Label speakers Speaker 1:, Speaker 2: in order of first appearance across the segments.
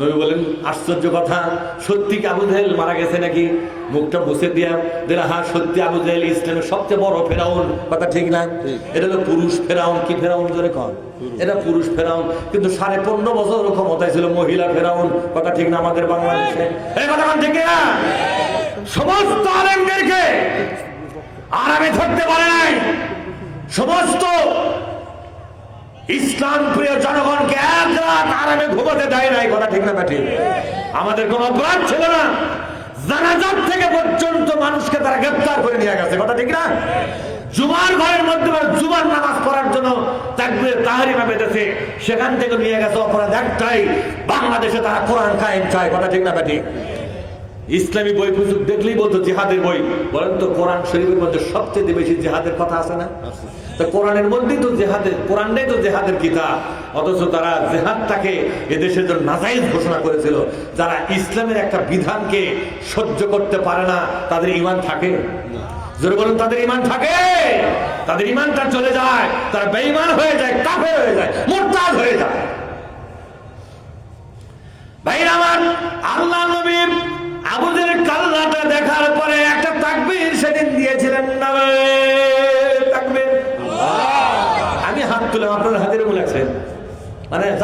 Speaker 1: নবী বলেন আশ্চর্য কথা সত্যি কি আবু জাহেল মারা গেছে নাকি? মুখটা মুছে দিয়া দিলা হ্যাঁ সত্যি আবু জাহেল ইসলামের সবচেয়ে বড় ফেরাউন। কথা ঠিক না? এটা হলো পুরুষ ফেরাউন কি ফেরাউন জোরে কন? এটা পুরুষ ফেরাউন কিন্তু সাড়ে পনেরো বছর ক্ষমতায় ছিল মহিলা ফেরাউন। কথা ঠিক না আমাদের বাংলাদেশে? এই কথা কন ঠিক না সমস্ত আলেমদেরকে আরামে ধরতে পারে নাই। সমস্ত ইসলাম প্রিয় জনগণকে এক রাত আরামে ঘুমাতে দেয় নাই, কথা ঠিক না ব্যাটি? আমাদের কোনো অপরাধ ছিল না। জানাজার থেকে পর্যন্ত মানুষকে তারা গ্রেপ্তার করে নিয়ে গেছে, কথা ঠিক না? জুমার ঘরের মধ্যে জুমার নামাজ পড়ার জন্য তাকবীর তাহারিমা বেঁধেছে। সেখান থেকে নিয়ে গেছে অপরাধ একটাই, বাংলাদেশে তারা কোরআন কায়েম চায়, কথা ঠিক না ব্যাটি? ইসলামী বই পুস্তক দেখলেই বলতো জিহাদের বই। বলেন তো কোরআন শরীফের মধ্যে সবচেয়ে বেশি জিহাদের কথা আছে না? কোরআনের মধ্যেই তো জেহাদের, কোরআনটাই তো জেহাদের কিতাব। অথচ তারা জেহাদটাকে এদেশের জন্য নাজাইজ ঘোষণা করেছিল। যারা ইসলামের একটা বিধানকে সহ্য করতে পারে না, তাদের ইমান থাকে? জোরে বলুন, তাদের ইমান থাকে? তাদের ইমানটা চলে যায়, তারা বেঈমান হয়ে যায়, কাফের হয়ে যায়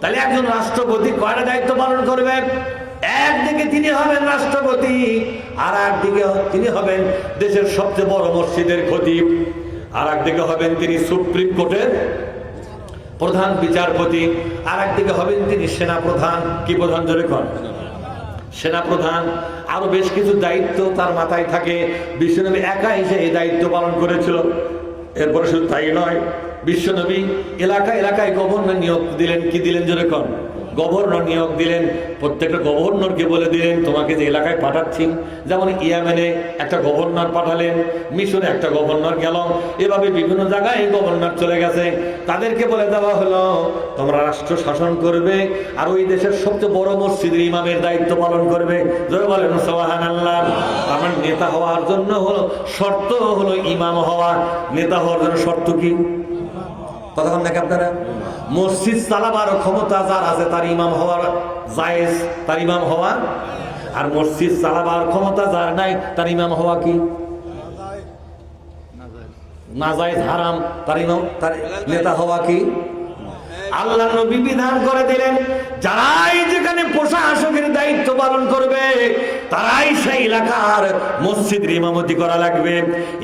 Speaker 1: তাহলে একজন রাষ্ট্রপতি কয়টা দায়িত্ব পালন করবেন একদিকে তিনি হবেন রাষ্ট্রপতি আর একদিকে তিনি হবেন দেশের সবচেয়ে বড় মসজিদের খতিব আর একদিকে হবেন তিনি সুপ্রিম কোর্টের প্রধান বিচারপতি আর একদিকে হবেন তিনি সেনা প্রধান কি প্রধান জোরে কন? সেনা প্রধান আরও বেশ কিছু দায়িত্ব তার মাথায় থাকে। বিশ্বনবী একাই সে এই দায়িত্ব পালন করেছিল। এরপরে শুধু তাই নয় বিশ্বনবী এলাকা এলাকায় গভর্নর নিয়োগ দিলেন কি দিলেন যেরকম গভর্নর নিয়োগ দিলেন, প্রত্যেকটা গভর্নরকে বলে দিলেন, তোমাকে যে এলাকায় পাঠাচ্ছি। যেমন ইয়ামেনে একটা গভর্নর পাঠালেন, মিশরে একটা গভর্নর গেল। এভাবে বিভিন্ন জায়গায় গভর্নর চলে গেছে। তাদেরকে বলে দেওয়া হলো, তোমরা রাষ্ট্র শাসন করবে আর ওই দেশের সবচেয়ে বড় মসজিদের ইমামের দায়িত্ব পালন করবে। জয় বলেন সোহান আল্লাহ আমার নেতা হওয়ার জন্য হলো, শর্ত হলো ইমাম হওয়া। নেতা হওয়ার জন্য শর্ত কি? কতক্ষণ দেখে আপনারা? মসজিদ চালাবার ক্ষমতা যার আছে, তার ইমাম হওয়ার জায়েজ, তার ইমাম হওয়া আর মসজিদ চালাবার ক্ষমতা যার নাই, তার ইমাম হওয়া কি? নাজায়েজ হারাম, তার ইমাম, তার নেতা হওয়া কি? আল্লাহ নবী বিধান করে দিলেন। যারাই যেখানে প্রশাসকের দায়িত্ব পালন করবে, তারাই সেই এলাকার মসজিদের ইমামতি করা লাগবে।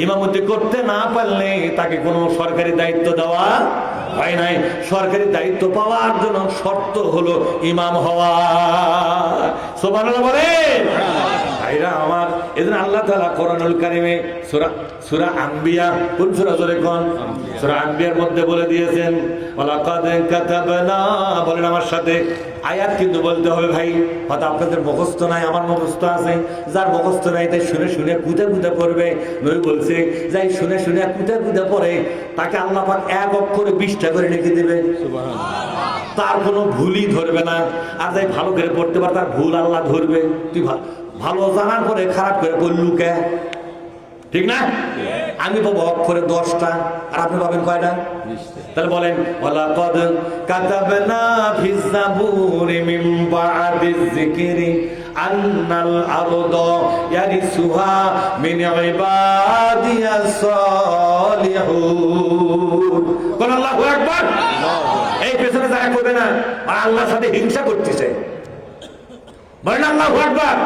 Speaker 1: ইমামতি করতে না পারলে তাকে কোনো সরকারি দায়িত্ব দেওয়া হয় নাই। সরকারি দায়িত্ব পাওয়ার জন্য শর্ত হলো ইমাম হওয়া। সোমান বলে ভাইরা আমার এদিন আল্লাহ তালা কোরআনুল কারিমে সুরা সুরা আম্বিয়া কোন সুরা জোরে কোন? সুরা আম্বিয়ার মধ্যে বলে দিয়েছেন বলেন আমার সাথে। আয়াত কিন্তু বলতে হবে ভাই হয়তো আপনাদের মুখস্থ নাই আমার মুখস্থ আছে যার মুখস্থ নাই তাই শুনে শুনে কুদে কুদে পড়বে। নই বলছে যাই শুনে শুনে কুদে কুদে পড়ে তাকে আল্লাহ পাক এক অক্ষরে বিশটা করে লিখে দেবে। তার কোনো ভুলই ধরবে না আর যাই ভালো করে পড়তে পারে তার ভুল আল্লাহ ধরবে। তুই ভা- ভালো জানার পরে খারাপ করে পড়লু কে? ঠিক না? আমি পাবো করে দশটা আর আপনি পাবেন কয়টা? তাহলে বলেন ওয়ালা কদ কাতাবনা ফিজ জাবুরি মিন বাদিজ যিকরি আন্নাল আরদ ইয়ারিসুহা মিন ইবাদিয়াস সালিহুন কোন আল্লাহু আকবার। এই পেছনে যারা করবে না আর আল্লাহর সাথে হিংসা করতেছে। বলেন আল্লাহু আকবার।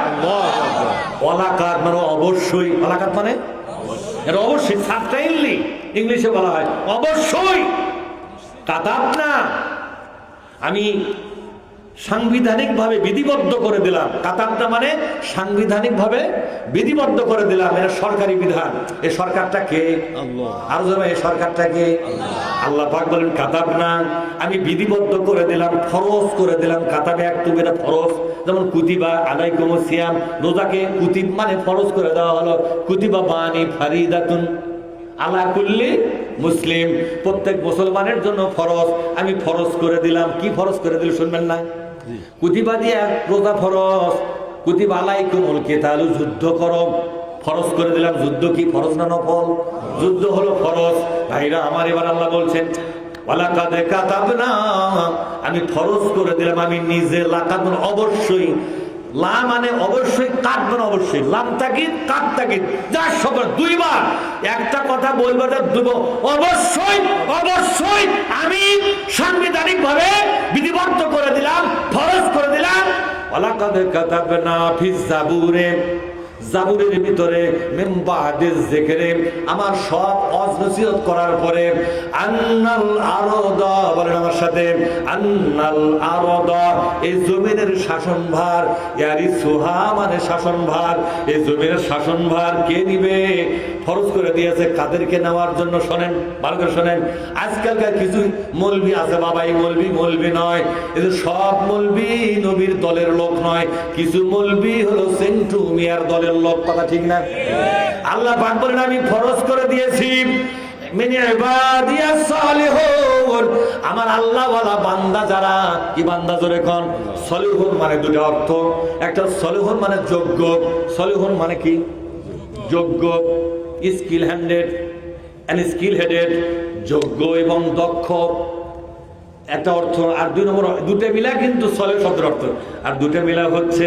Speaker 1: ওয়ালাকাত মানে অবশ্যই। ওয়ালাকাত মানে? এটা অবশ্যই সাবটাইনলি ইংলিশে বলা হয়। অবশ্যই! কাতাব না। আমি সাংবিধানিকভাবে বিধিবদ্ধ করে দিলাম। কাতাবটা মানে সাংবিধানিকভাবে বিধিবদ্ধ করে দিলাম। এটা সরকারি বিধান। এই সরকারটা কে? আরও যাবে এই সরকারটা কে? আল্লাহ। পাক বলেন কাতাব না। আমি বিধিবদ্ধ করে দিলাম ফরজ করে দিলাম। কাতাবে এক তুমি এটা ফরজ। যেমন কুতিবা আলাইকুম সিয়াম রোজাকে কুতিব মানে ফরজ করে দেওয়া হলো। কুতিবা বানি ফারিদাতুন আলা কুল্লি মুসলিম। প্রত্যেক মুসলমানের জন্য ফরজ। আমি ফরজ করে দিলাম। কি ফরজ করে দিল শুনবেন না? কুতিবা দিয়া রোজা ফরজ। কুতিবা আলাইকুমুল কিতালু যুদ্ধ করো। ফরজ করে দিলাম। যুদ্ধ কি ফরজ না নফল? যুদ্ধ হলো ফরজ। ভাইরা আমার এবার আল্লাহ বলছেন ওয়ালাকাদে কাতাবনা। আমি ফরজ করে দিলাম, আমি নিজে লাকাতুন অবশ্যই। লা মানে অবশ্যই কাটবেন অবশ্যই। লাম তাকিদ কাট তাকিদ। যার সব দুইবার। একটা কথা বলব দুব। অবশ্যই অবশ্যই আমি সাংবিধানিক ভাবে বিধিবদ্ধ করে দিলাম, ফরজ করে দিলাম। ওয়ালাকাদে কাতাবনা ফিস জাবুরে জাবুরের ভিতরে মেম্বাদের জেকেরে, আমার সব অজনসিয়ত করার পরে, আন্নাল আরদ, বলেন আমার সাথে, আন্নাল আরদ, এই জমিনের শাসনভার ইয়ারি সুহা মানে শাসনভার, এই জমিনের শাসনভার কে নিবে? ফরজ করে দিয়েছে কাদেরকে নেওয়ার জন্য, শোনেন, ভালো করে শোনেন, আজকালকার কিছু মলবি আছে বাবা এই মলবি মলবি নয় এদের সব মলবি নবীর দলের লোক নয়, কিছু মলবি হলো সেন্টু মিয়ার দলের লোক কথা ঠিক না। আল্লাহ পাক বলেন আমি ফরজ করে দিয়েছি। আমার আল্লাহ বান্দা যারা, কি বান্দা জোরে কোন? সলিহুন মানে দুটো অর্থ। একটা সলিহুন মানে যোগ্য। সলিহুন মানে কি? যোগ্য। Skill handed. And skill headed যোগ্য এবং দক্ষ। একটা অর্থ, আর দুই নম্বর, দুটো মিলা কিন্তু সলে শব্দের অর্থ। আর দুটো মিলা হচ্ছে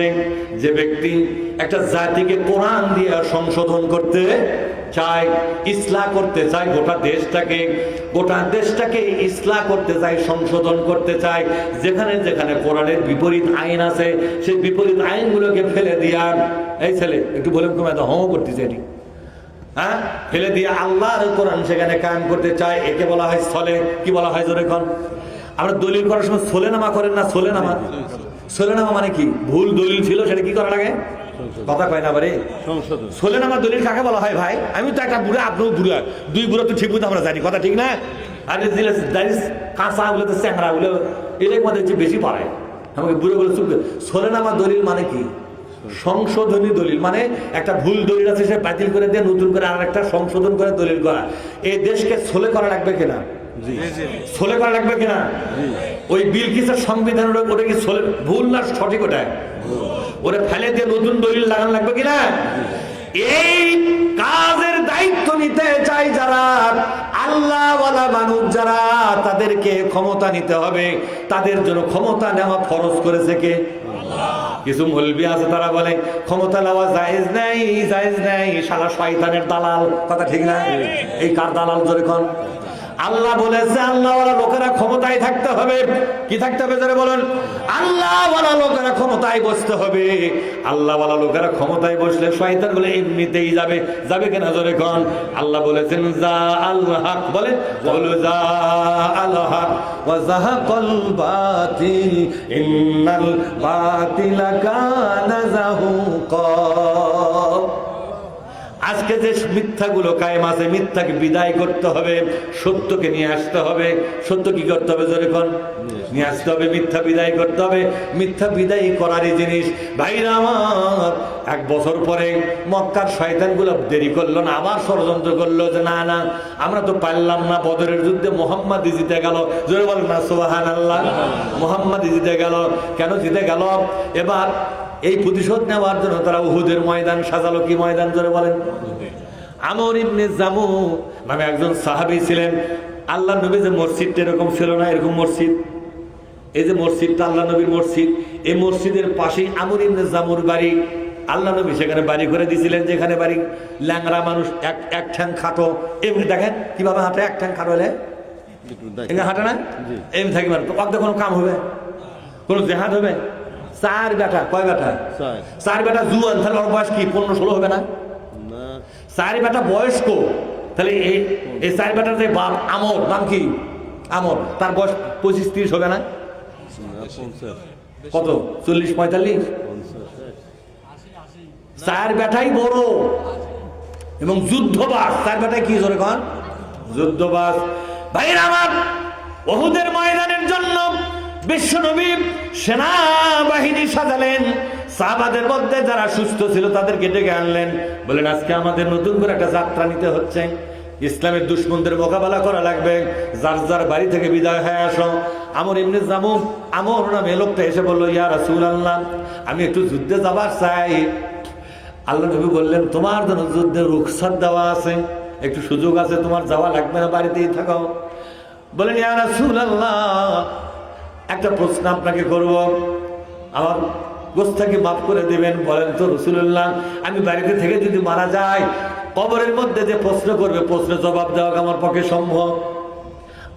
Speaker 1: যে ব্যক্তি একটা জাতিকে কোরআন দিয়ে সংশোধন করতে চায় ইসলা করতে চায়, গোটা দেশটাকে গোটা দেশটাকে ইসলা করতে চায়, সংশোধন করতে চায়। যেখানে যেখানে কোরআনের বিপরীত আইন আছে, সেই বিপরীত আইনগুলোকে ফেলে দিয়া, এই ছেলে, একটু বলে তুমি এত হম করতেছে এটি। হ্যাঁ? ফেলে দিয়ে আল্লাহর কোরআন সেখানে কায়েম করতে চায়, একে বলা হয় স্থলে কি বলা হয় জোরে কন? আমরা দলিল করার সময় সোলে নামা করেন না সোলে নামা সোলে নামা মানে কি? ভুল দলিল ছিল সেটা কি করা লাগে কথা কয় না বারে।
Speaker 2: সংশোধন।
Speaker 1: সোলে দলিল কাকে বলা হয় ভাই? আমি তো একটা বুড়া আপনিও বুড়া। দুই বুড়া তো ঠিক মতো আমরা জানি কথা ঠিক না? আর দিলে দাঁড়িয়ে কাঁচা গুলো তো চ্যাংরা গুলো এদের মধ্যে হচ্ছে বেশি পারে। আমাকে বুড়ো বলে চুপ করে। সোলে নামা দলিল মানে কি? সংশোধনী দলিল মানে একটা ভুল দলিল আছে সে বাতিল করে দিয়ে নতুন করে আর একটা সংশোধন করে দলিল করা। এই দেশকে সোলে করা লাগবে কিনা? সোলে করা লাগবে কিনা? ওই বিলকিসের সংবিধান ওটা কি সোলে ভুল না সঠিক ওটা? ওরে ফেলে দিয়ে নতুন দলিল লাগানো লাগবে কিনা? এই কাজের দায়িত্ব নিতে চাই যারা আল্লাহওয়ালা মানুষ যারা তাদেরকে ক্ষমতা নিতে হবে। তাদের জন্য ক্ষমতা নেওয়া ফরজ করেছে কে? কিছু মলবি আছে তারা বলে ক্ষমতা নেওয়া জায়েজ নাই জায়েজ নাই সারা শয়তানের দালাল। কথা ঠিক না? এই কার দালাল কোন? আল্লাহ বলেছে, আল্লাহওয়ালা লোকেরা ক্ষমতায় থাকতে হবে। কি থাকতে হবে যারা বলেন? আল্লাহওয়ালা লোকেরা ক্ষমতায় বসতে হবে। আল্লাহওয়ালা লোকেরা ক্ষমতায় বসলে শয়তান বলে এমনিতেই যাবে। যাবে কিনা জোরে কোন? আল্লাহ বলেছেন, যা আল্লাহ বলে বলো যা আল্লাহ হক ওয়া জাহাকাল বাতিল, ইন্নাল বাতিলা কানা যাহুকা আজকে যে মিথ্যাগুলো কায়েম আছে, মিথ্যাকে বিদায় করতে হবে, সত্যকে নিয়ে আসতে হবে। সত্য কি করতে হবে যখন নিয়ে আসতে হবে, মিথ্যা বিদায় করতে হবে। মিথ্যা বিদায় করারই জিনিস। ভাইরা আমার, এক বছর পরে মক্কার শয়তানগুলো দেরি করল না, আবার ষড়যন্ত্র করল যে না না, আমরা তো পারলাম না, বদরের যুদ্ধে মোহাম্মদ জিতে গেল। জোরে বল না সোহান আল্লাহ মোহাম্মদ জিতে গেল। কেন জিতে গেল? এবার এই প্রতিশোধ নেওয়ার জন্য তারা উহুদের ময়দান সাজালো কি ময়দান জোরে বলেন? আমর ইবনে জামু নামে একজন সাহাবি ছিলেন। আল্লাহ নবী যে মসজিদটা এরকম ছিল না এরকম মসজিদ? এই যে মসজিদটা আল্লাহ নবীর মসজিদ এই মসজিদের পাশেই আমর ইবনে জামুর বাড়ি। আল্লাহ নবী সেখানে বাড়ি করে দিয়েছিলেন যেখানে বাড়ি ল্যাংরা মানুষ এক এক ঠ্যাং খাটো। এমনি দেখেন কীভাবে হাঁটে এক ঠ্যাং খাটো হলে? হাঁটে না। এমনি থাকি মানে অর্ধ কোনো কাম হবে কোনো জেহাদ হবে। চার বেটা। কয় বেটা?
Speaker 2: চার।
Speaker 1: বেটা জুয়ান তাহলে ওর বয়স কি? পনেরো ষোলো হবে
Speaker 2: না?
Speaker 1: চার বেটা বয়স্ক তাহলে এই এই চার বেটার যে বাপ আমর নাম কি? আমর। তার বয়স পঁচিশ তিরিশ হবে না? কত? চল্লিশ পঁয়তাল্লিশ? চার বেটাই বড়। এবং যুদ্ধবাস চার বেটাই কি কন? যুদ্ধবাস ভাইরা আমার বহুদের ময়দানের জন্য বিশ্বনবী সেনাবাহিনী সাজালেন। সাহাবাদের মধ্যে যারা সুস্থ ছিল তাদেরকে ডেকে আনলেন। বলেন, আজকে আমাদের নতুন করে একটা যাত্রা নিতে হচ্ছে। ইসলামের দুশ্মনদের মোকাবেলা করা লাগবে। যার যার বাড়ি থেকে বিদায় হয়ে আসো। আমর এমনি যাব আমর নামে লোকটা এসে বলল, ইয়া রাসূল আল্লাহ আমি একটু যুদ্ধে যাবার চাই। আল্লাহ নবী বললেন, তোমার জন্য যুদ্ধের রুখসাত দেওয়া আছে। একটু সুযোগ আছে, তোমার যাওয়া লাগবে না, বাড়িতেই থাকো। বলেন, ইয়া রাসূলুল্লাহ একটা প্রশ্ন আপনাকে করব। আমার গোস্তাকে মাফ করে দেবেন বলেন তো রসুল্লাহ আমি বাড়িতে থেকে যদি মারা যাই কবরের মধ্যে যে প্রশ্ন করবে প্রশ্নের জবাব দেওয়া আমার পক্ষে সম্ভব।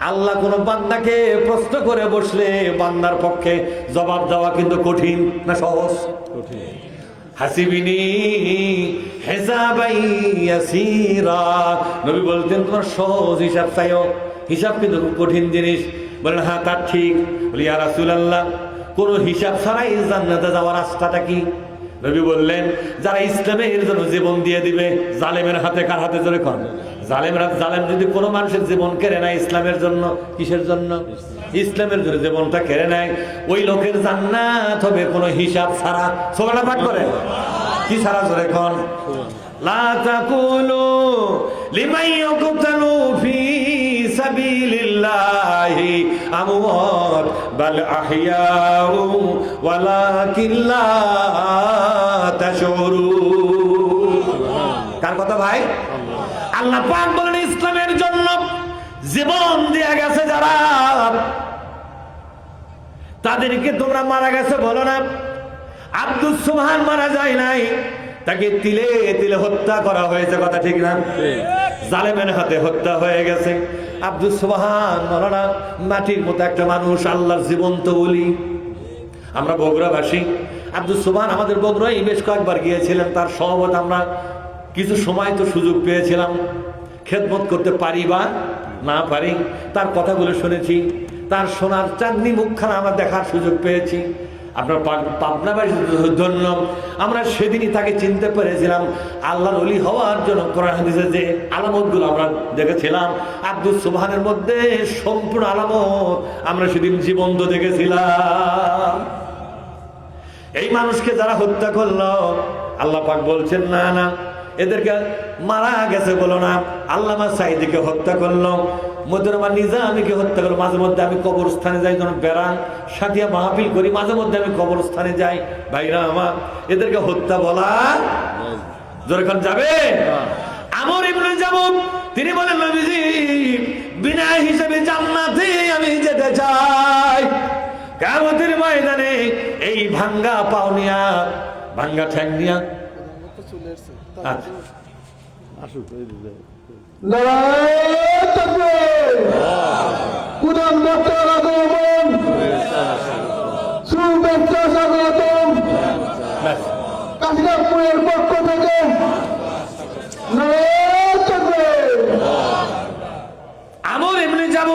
Speaker 1: আল্লাহ কোন বান্দাকে প্রশ্ন করে বসলে বান্দার পক্ষে জবাব দেওয়া কিন্তু কঠিন না সহজ?
Speaker 2: কঠিন।
Speaker 1: হাসিবিনি হেসাবাই নবী বলতেন তোমার সহজ হিসাব চাইও। হিসাব কিন্তু খুব কঠিন জিনিস। বলেন হ্যাঁ তার ঠিক। বলি আর রাসূলুল্লাহ, কোন হিসাব ছাড়াই জান্নাতে যাওয়ার রাস্তাটা কি? নবী বললেন, যারা ইসলামের জন্য জীবন দিয়ে দিবে, জালেমের হাতে কার হাতে ধরে কন জালেমের জালেম যদি কোনো মানুষের জীবন কেড়ে নেয় ইসলামের জন্য, কিসের জন্য? ইসলামের জন্য জীবনটা কেড়ে নেয়। ওই লোকের জান্নাত হবে কোনো হিসাব ছাড়া। সোগাটা পাঠ করে। কি ছাড়া ধরে কন? লা তাকুলু লিমান ইউকতালু ফি সাবিলিল্লাহি। আমওয়াত বাল আহইয়াউ ওয়ালাকিন লা তাশউরুন কার কথা ভাই? আল্লাহ পাক বলেন ইসলামের জন্য জীবন দেয়া গেছে যারা। তাদেরকে তোমরা মারা গেছে বলো না। আব্দুল সুবহান মারা যায় নাই। তাকে তিলে তিলে হত্যা করা হয়েছে কথা ঠিক না? জালেমের হাতে হত্যা হয়ে গেছে। আব্দুল সুবহান মরানা মাটির মতো একটা মানুষ, আল্লাহর জীবন্ত বলি আমরা বগুড়াবাসী। আব্দুল সুবহান আমাদের বগুড়ায় বেশ কয়েকবার গিয়েছিলেন, তার সহবত আমরা কিছু সময় তো সুযোগ পেয়েছিলাম। খেদমত করতে পারি বা না পারি, তার কথাগুলো শুনেছি, তার শোনার চাঁদনি মুখখানা আমরা দেখার সুযোগ পেয়েছি। আপনার পাবনা বাড়ি ধন্য আমরা সেদিনই তাকে চিনতে পেরেছিলাম। আল্লাহর অলি হওয়ার জন্য কোরআন হাদিসে যে আলামতগুলো আমরা দেখেছিলাম আব্দুল সুবহানের মধ্যে সম্পূর্ণ আলামত আমরা সেদিন জীবন্ত দেখেছিলাম। এই মানুষকে যারা হত্যা করল, আল্লাহ পাক বলছেন, না না এদেরকে মারা গেছে বলো না। আল্লামা সাইদিকে হত্যা করল মধ্যমা নিজামিকে হত্যা করল। মাঝে মধ্যে আমি কবরস্থানে যাই যখন বেড়ান সাথিয়া মাহফিল করি, মাঝে মধ্যে আমি কবরস্থানে যাই। ভাইরা আমার, এদেরকে হত্যা বলা যখন যাবে? আমর ইবনে যাব তিনি বলেন, নবীজি, বিনা হিসেবে জান্নাতে আমি যেতে চাই। কামতের ময়দানে এই ভাঙ্গা পাওনিয়া, ভাঙ্গা ঠ্যাং নিয়া
Speaker 3: কুরআন বক্তার আগমন সুব্যক্ত স্বাগতম থেকে
Speaker 1: আমর এমনি যাব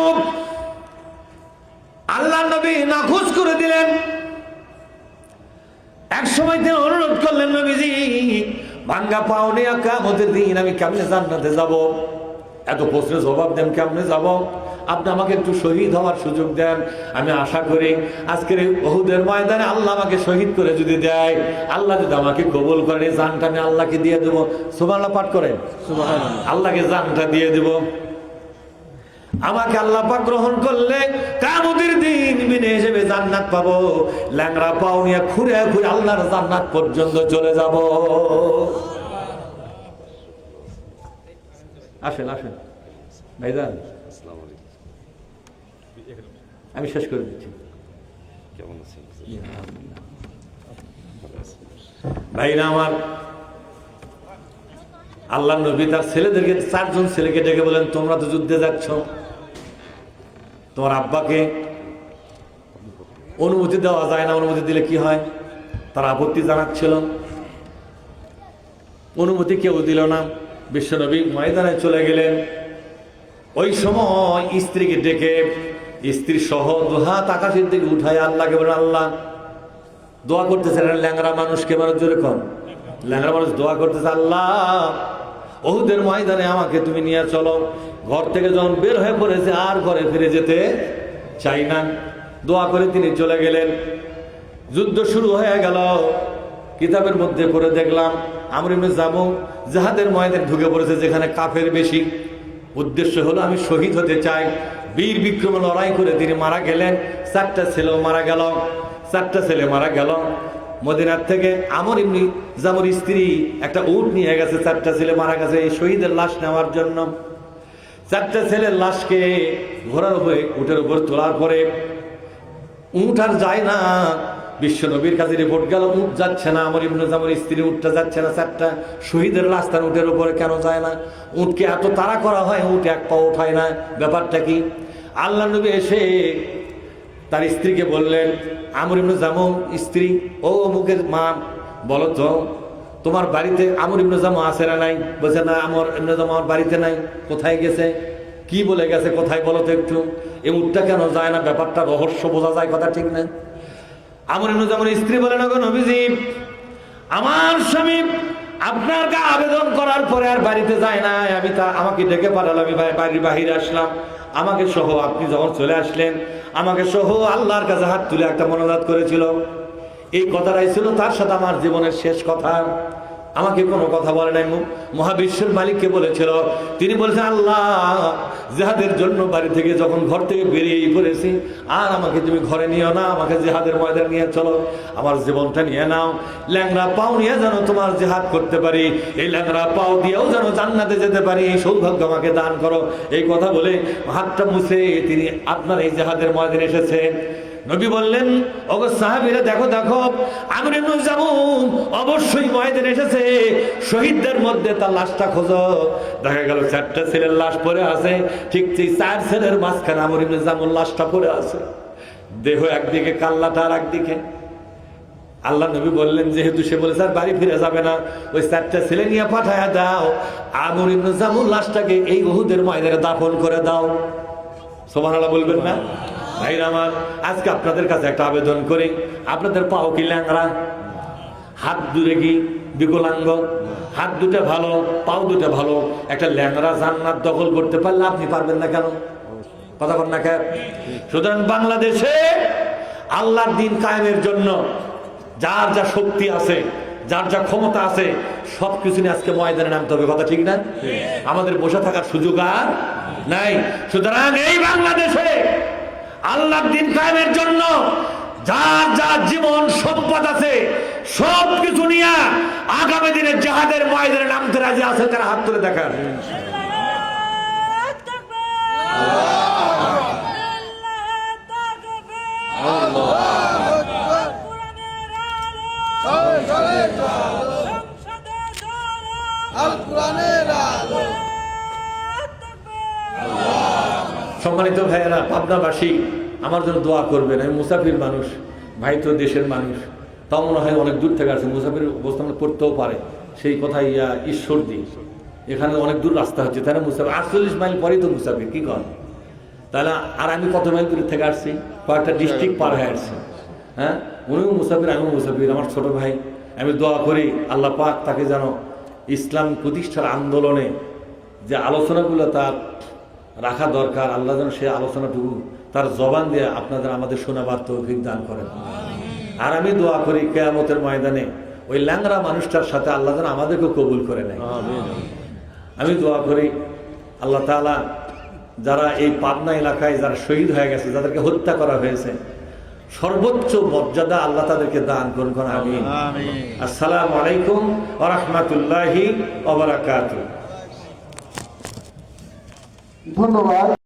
Speaker 1: আল্লাহ নবী নাখোঁজ করে দিলেন। এক সময় তিনি অনুরোধ করলেন নবীজি ভাঙ্গা পাওনি কামতের দিন আমি কেমনে জান্নাতে যাব? এত প্রশ্নের জবাব দেন কেমনে যাব? আপনি আমাকে একটু শহীদ হওয়ার সুযোগ দেন। আমি আশা করি আজকের বহুদের ময়দানে আল্লাহ আমাকে শহীদ করে যদি দেয় আল্লাহ যদি আমাকে কবুল করে জানটা আমি আল্লাহকে দিয়ে দেবো। সুবহানাল্লাহ পাঠ করেন। আল্লাহকে জানটা দিয়ে দেবো। আমাকে আল্লাহ পাক গ্রহণ করলে কামতির দিন বিনে হিসেবে জান্নাত পাবো। ল্যাংরা পাও নিয়ে ঘুরে ঘুরে আল্লাহর জান্নাত পর্যন্ত চলে যাব। আসেন আসেন। ভাইজান আমি শেষ করে দিচ্ছি।
Speaker 2: কেমন আছেন?
Speaker 1: ভাইরা আমার আল্লাহ নবী তার ছেলেদেরকে চারজন ছেলেকে ডেকে বলেন তোমরা তো যুদ্ধে যাচ্ছ। তোমার আব্বাকে অনুমতি দেওয়া যায় না, অনুমতি দিলে কি হয়? তার আপত্তি জানাচ্ছিল। অনুমতি কেউ দিল না। বিশ্বনবী ময়দানে চলে গেলেন। ওই সময় স্ত্রীকে ডেকে স্ত্রী সহ দুহাত আকাশের দিকে উঠায় আল্লাহকে বলেন, আল্লাহ, দোয়া করতেছে ল্যাংরা মানুষকে মানুষ জোরে কন ল্যাংরা মানুষ দোয়া করতেছে, আল্লাহ, ওহুদের ময়দানে আমাকে তুমি নিয়ে চলো। ঘর থেকে যখন বের হয়ে পড়েছে, আর ঘরে ফিরে যেতে চাই না। দোয়া করে তিনি চলে গেলেন। যুদ্ধ শুরু হয়ে গেল। কিতাবের মধ্যে পড়ে দেখলাম, আমরা যাব জাহাদের ময়দানে ঢুকে পড়েছে, যেখানে কাফের বেশি। উদ্দেশ্য হলো, আমি শহীদ হতে চাই। বীর বিক্রম লড়াই করে তিনি মারা গেলেন। চারটা ছেলেও মারা গেল। চারটা ছেলে মারা গেল। মদিনার থেকে আমর এমনি জামর স্ত্রী একটা উট নিয়ে গেছে, চারটা ছেলে মারা গেছে। এই শহীদের লাশ নেওয়ার জন্য চারটা ছেলের লাশকে ঘোড়ার উপরে উঠের উপর তোলার পরে উঠ আর যায় না। বিশ্ব নবীর কাছে রিপোর্ট গেল, উঠ যাচ্ছে না। আমার ইবনে জামার স্ত্রী উঠটা যাচ্ছে না চারটা। শহীদের লাশ তার উটের উপরে কেন যায় না? উঠকে এত তাড়া করা হয়, উঠ এক পা ওঠায় না। ব্যাপারটা কি? আল্লাহ নবী এসে তার স্ত্রীকে বললেন, আমর ইবনে জামু স্ত্রী, ও মুখের মা, বলো তো তোমার বাড়িতে আমর ইবনে জামু আছে না নাই? বলছে, না, আমর ইবনে জামু আমার বাড়িতে নাই। কোথায় গেছে? কি বলে গেছে? কোথায় বলো তো একটু? এই উঠটা কেন যায় না? ব্যাপারটা রহস্য বোঝা যায় কথা ঠিক না। আমর ইবনে জামুর স্ত্রী বলেন ওগো নবীজি, আমার স্বামী আপনার কা আবেদন করার পরে আর বাড়িতে যায় না। আমি তা, আমাকে ডেকে পাঠালো আমি বাড়ির বাহিরে আসলাম। আমাকে সহ আপনি যখন চলে আসলেন, আমাকে সহ আল্লাহর কাছে হাত তুলে একটা মনোজাত করেছিল। এই কথাটাই ছিল তার সাথে আমার জীবনের শেষ কথা। আমাকে কোনো কথা বলে নাই। মহাবিশ্বের মালিককে বলেছিল, তিনি বলেছেন, আল্লাহ, জেহাদের জন্য বাড়ি থেকে যখন ঘর থেকে বেরিয়েই পড়েছি, আর আমাকে তুমি ঘরে নিও না, আমাকে জেহাদের ময়দান নিয়ে চলো, আমার জীবনটা নিয়ে নাও। ল্যাংরা পাও নিয়ে যেন তোমার জেহাদ করতে পারি, এই ল্যাংরা পাও দিয়েও যেন জান্নাতে যেতে পারি, এই সৌভাগ্য আমাকে দান করো। এই কথা বলে হাতটা মুছে তিনি আপনার এই জেহাদের ময়দানে এসেছেন। নবী বললেন, ওগো সাহাবীরা, দেখো দেখো আমর জামুম অবশ্যই ময়দানে এসেছে। শহীদদের মধ্যে তার লাশটা খোঁজো। দেখা গেল, চারটা ছেলের লাশ পড়ে আছে, ঠিক সেই চার ছেলের মাঝখানে আমর ইবনে জামুর লাশটা পড়ে আছে। দেহ একদিকে, কাল্লাটা আর একদিকে। আল্লাহ নবী বললেন, যেহেতু সে বলে স্যার বাড়ি ফিরে যাবে না, ওই চারটা ছেলে নিয়ে পাঠায় দাও। আমর ইবনে জামুর লাশটাকে এই উহুদের ময়দানে দাফন করে দাও। সোমানালা বলবেন না? ভাইরা আমার আজকে আপনাদের কাছে একটা আবেদন করি। আপনাদের পাও কি ল্যাংরা হাত দূরে কি বিকলাঙ্গ? হাত দুটো ভালো পাও দুটো ভালো। একটা ল্যাংরা জান্নাত দখল করতে পারলে আপনি পারবেন না কেন? কথা বল না কেন? সুতরাং বাংলাদেশে আল্লাহর দিন কায়েমের জন্য যার যা শক্তি আছে যার যা ক্ষমতা আছে সব কিছু নিয়ে আজকে ময়দানে নামতে হবে। কথা ঠিক না? আমাদের বসে থাকার সুযোগ আর নাই। সুতরাং এই বাংলাদেশে আল্লাহর দিন কায়েমের জন্য যার যার জীবন সম্পদ আছে সব কিছু নিয়ে আগামী দিনে জাহাদের ময়দানে নামতে রাজি আছে তারা হাত তুলে দেখান। সম্মানিত ভাইয়েরা পাবনাবাসী আমার জন্য দোয়া করবেন। আমি মুসাফির মানুষ, ভাই তো দেশের মানুষ। তাও মনে হয় অনেক দূর থেকে আসছে মুসাফির অবস্থান পড়তেও পারে। সেই কথা ইয়া ঈশ্বর দিই এখানে অনেক দূর রাস্তা হচ্ছে তারা মুসাফির? আটচল্লিশ মাইল পরেই তো মুসাফির, কি কর তাহলে আর আমি কত মাইল দূর থেকে আসছি? কয়েকটা ডিস্ট্রিক্ট পার হয়ে আসছি। হ্যাঁ? উনিও মুসাফির, আমিও মুসাফির, আমার ছোট ভাই। আমি দোয়া করি, আল্লাহ পাক তাকে যেন ইসলাম প্রতিষ্ঠার আন্দোলনে যে আলোচনাগুলো তার রাখা দরকার আল্লাহ যেন সে আলোচনাটুকু তার জবান দিয়ে আপনাদের আমাদের শোনাবার তৌফিক দান করেন। আর আমি দোয়া করি কেয়ামতের ময়দানে ওই ল্যাংরা মানুষটার সাথে আল্লাহ যেন আমাদেরকেও কবুল করে নেয়। আমি দোয়া করি আল্লাহ তাআলা যারা এই পাবনা এলাকায় যারা শহীদ হয়ে গেছে যাদেরকে হত্যা করা হয়েছে সর্বোচ্চ মর্যাদা আল্লাহ তাদেরকে দান করুন আমি আসসালামু আলাইকুম ওয়া রাহমাতুল্লাহি
Speaker 3: ধন্যবাদ।